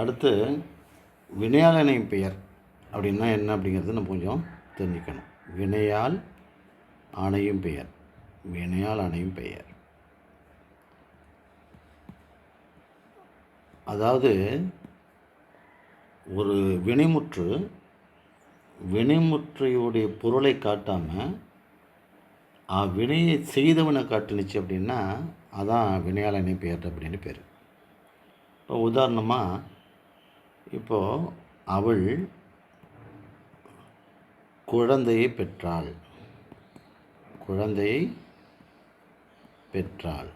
அடுத்து வினையாளனை பெயர் அப்படின்னா என்ன அப்படிங்கிறது நம்ம கொஞ்சம் தெரிஞ்சுக்கணும். வினையால் ஆணையும் பெயர். வினையால் ஆணையும் பெயர். அதாவது ஒரு வினைமுற்று வினைமுற்றையுடைய பொருளை காட்டாமல் அவ்வினையை செய்தவனை காட்டுனுச்சு அப்படின்னா அதான் வினையாளனை பெயர் அப்படின்னு பேர். இப்போ உதாரணமாக இப்போது அவள் குழந்தையை பெற்றாள். குழந்தையை பெற்றாள்.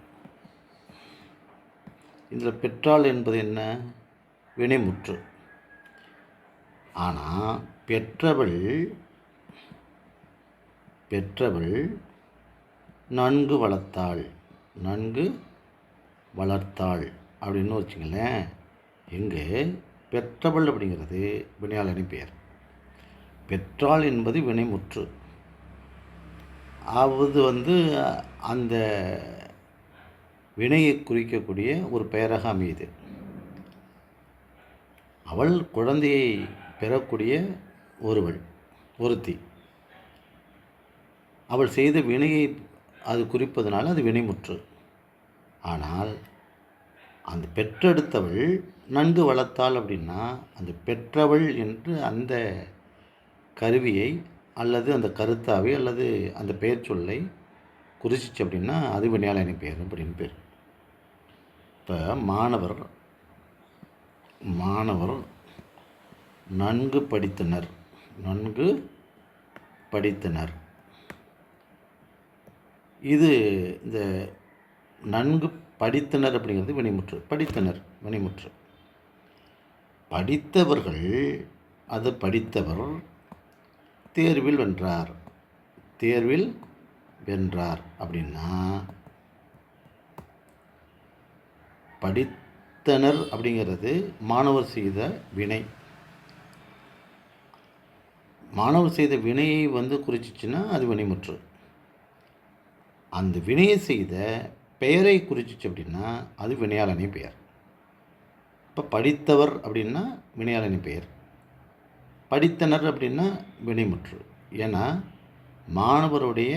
இதில் பெற்றாள் என்பது என்ன? வினைமுற்று. ஆனால் பெற்றவள் பெற்றவள் நன்கு வளர்த்தாள். நன்கு வளர்த்தாள் அப்படின்னு வச்சுங்களேன். இங்கே பெற்றவள் அப்படிங்கிறது வினையாளனி பெயர். பெற்றாள் என்பது வினைமுற்று. அது வந்து அந்த வினையை குறிக்கக்கூடிய ஒரு பெயராக அமையுது. அவள் குழந்தையை பெறக்கூடிய ஒருவள் ஒருத்தி. அவள் செய்த வினையை அது குறிப்பதனால் அது வினைமுற்று. ஆனால் அந்த பெற்றெடுத்தவள் நன்கு வளர்த்தாள் அப்படின்னா அந்த பெற்றவள் என்று அந்த கருவியை அல்லது அந்த கருத்தாவை அல்லது அந்த பெயர் சொல்லை குறிச்சிச்சு அப்படின்னா அது வினையாளனை பெயர் அப்படின்னு பேர். இப்போ மாணவர் மாணவர் நன்கு படித்தனர் நன்கு படித்தனர். இது இந்த நன்கு படித்தனர் அப்படிங்கிறது வினைமுற்று படித்தனர் வினைமுற்று படித்தவர்கள் அது படித்தவர் தேர்வில் வென்றார். தேர்வில் வென்றார் அப்படின்னா படித்தனர் அப்படிங்கிறது மாணவர் செய்த வினை. மாணவர் செய்த வினையை வந்து குறிச்சிச்சுன்னா அது வினைமுற்று அந்த வினையை செய்த பெயரை குறிச்சிச்சு அப்படின்னா அது வினையாளனி பெயர். இப்போ படித்தவர் அப்படின்னா வினையாளனி பெயர். படித்தனர் அப்படின்னா வினைமுற்று. ஏன்னா மாணவருடைய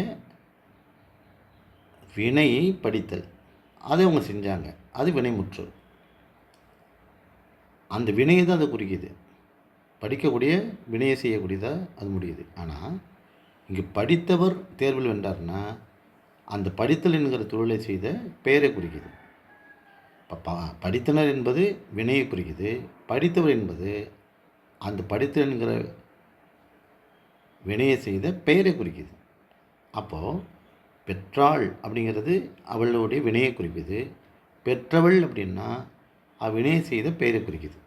வினையை படித்தல். அதை அவங்க செஞ்சாங்க. அது வினைமுற்று. அந்த வினையை தான் அதை குறிக்கிது. படிக்கக்கூடிய வினையை செய்யக்கூடியதாக அது முடியுது. ஆனால் இங்கே படித்தவர் தேர்வில் வென்றார்னா அந்த படித்தல் என்கிற தொழிலை செய்த பெயரை குறிக்குது. இப்போ படித்தனர் என்பது வினையை குறிக்குது. படித்தவர் என்பது அந்த படித்தல் என்கிற வினையை செய்த பெயரை குறிக்குது. அப்போது பெற்றாள் அப்படிங்கிறது அவளுடைய வினையை குறிக்குது. பெற்றவள் அப்படின்னா அவ்வினையை செய்த பெயரை குறிக்குது.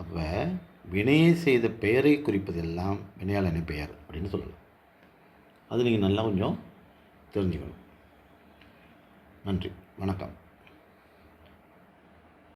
அப்போ வினையை செய்த பெயரை குறிப்பதெல்லாம் வினையாளனை பெயர் அப்படின்னு சொல்லலாம். அது நீங்கள் நல்லா கொஞ்சம் தெரிஞ்சுக்கணும். நன்றி. வணக்கம்.